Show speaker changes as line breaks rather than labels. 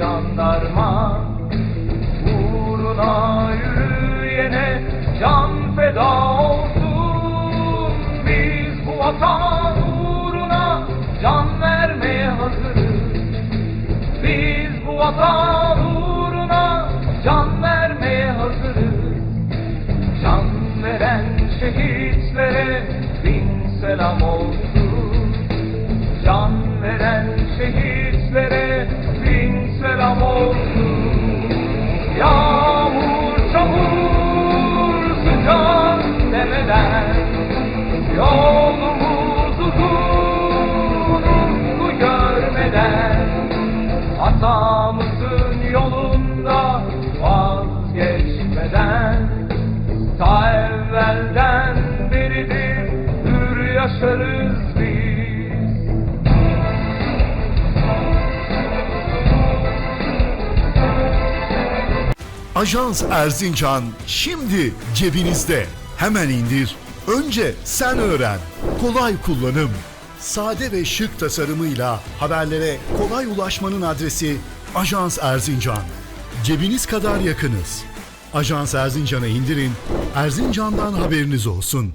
jandarma Uğruna yürüyene can feda olsun. Biz bu vatan uğruna can vermeye hazırız. Biz bu vatan uğruna can vermeye hazırız. Can veren şehitlere bin selam olsun. Can veren vazgeçmeden Ta evvelden beridir hür yaşarız biz
Ajans Erzincan şimdi cebinizde. Hemen indir. Önce sen öğren. Kolay kullanım. Sade ve şık tasarımıyla haberlere kolay ulaşmanın adresi Ajans Erzincan. Cebiniz kadar yakınız. Ajans Erzincan'ı indirin. Erzincan'dan haberiniz olsun.